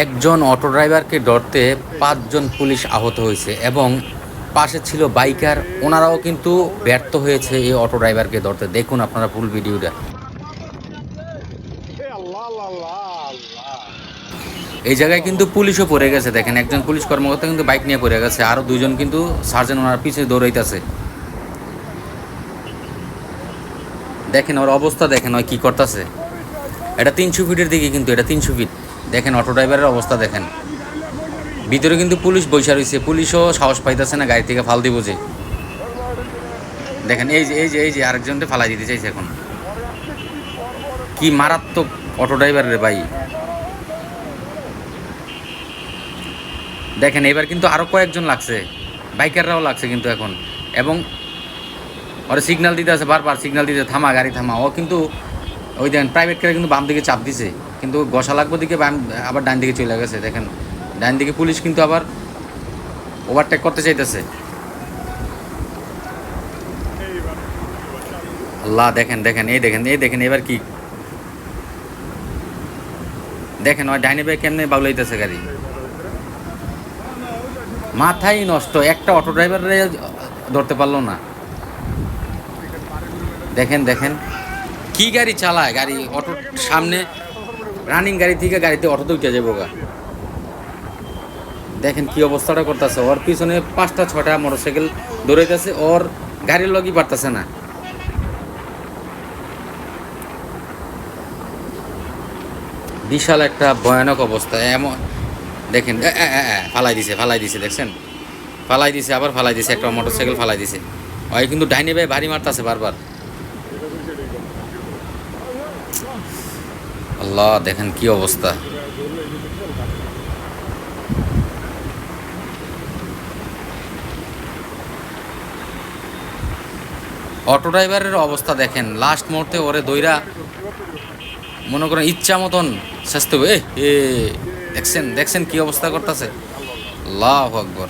একজন অটো ড্রাইভারকে ধরতে পাঁচজন পুলিশ আহত হয়েছে এবং পাশে ছিল বাইকার। ওনারাও কিন্তু ব্যর্থ হয়েছে এই অটো ড্রাইভারকে ধরতে। দেখুন আপনারা ফুল ভিডিওটা। এই জায়গায় কিন্তু পুলিশও পড়ে গেছে। দেখেন, একজন পুলিশ কর্মকর্তা কিন্তু বাইক নিয়ে পড়ে গেছে। আরও দুজন কিন্তু সার্জন ওনার পিছিয়ে দৌড়াইতেছে। দেখেন ওর অবস্থা, দেখেন ওই কী করতেছে। এটা তিনশো ফিটের দিকে কিন্তু, এটা তিনশো ফিট। দেখেন, অটো ড্রাইভারের অবস্থা দেখেন। ভিতরে কিন্তু পুলিশ বৈশা রয়েছে পুলিশও সাহস পাইতেছে না গাড়ি থেকে ফাল দিব যে। দেখেন, এই যে এই যে এই যে, আরেকজনকে ফালাই দিতে চাইছে এখন। কি মারাত্মক অটো ড্রাইভার রে ভাই। দেখেন, এবার কিন্তু আরও কয়েকজন লাগছে। বাইকাররাও লাগছে কিন্তু এখন। এবং ওরা সিগন্যাল দিতে আছে, বারবার সিগন্যাল দিতে, থামা, গাড়ি থামা। ও কিন্তু ওই দেখেন প্রাইভেট কারে কিন্তু বাম দিকে চাপ দিছে। কিন্তু গসা লাগবো দিকে আবার ডান দিকে চলে গেছে, দেখেন। ডান দিকে পুলিশ কিন্তু আবার ওভারটেক করতে চাইতেছে। আল্লাহ, দেখেন দেখেন, এই দেখেন এই দেখেন, এবার কি? দেখেন, ওই ডাইনে ভাই কেমনে বাগলাইতেছে গাড়ি? মাথাই নষ্ট, একটা অটো ড্রাইভার ধরতে পারল না। দেখেন দেখেন, কি গাড়ি চালায়, গাড়ি, অটোর সামনে রানিং গাড়ি থেকে গাড়িতে অটোতে উঠে যাব গা। দেখেন কি অবস্থাটা করতেছে। ওর পিছনে পাঁচটা ছটা মোটরসাইকেল দৌড়াইতেছে, ওর গাড়ির লগই পারতেছে না। বিশাল একটা ভয়ানক অবস্থা। এমন দেখেন ফালাই দিছে ফালাই দিছে, দেখছেন? ফালাই দিছে, আবার ফালাই দিছে, একটা মোটরসাইকেল ফালাই দিছে। ওই কিন্তু ডাইনি ভাই ভারী মারতাছে বারবার। আল্লাহ দেখেন কি অবস্থা। অটো ড্রাইভারের অবস্থা দেখেন লাস্ট মুহূর্তে ওরে দইরা মনে করেন ইচ্ছা মতন শাস্তি এ, দেখছেন দেখছেন কি অবস্থা করতেছে। আল্লাহ আকবর।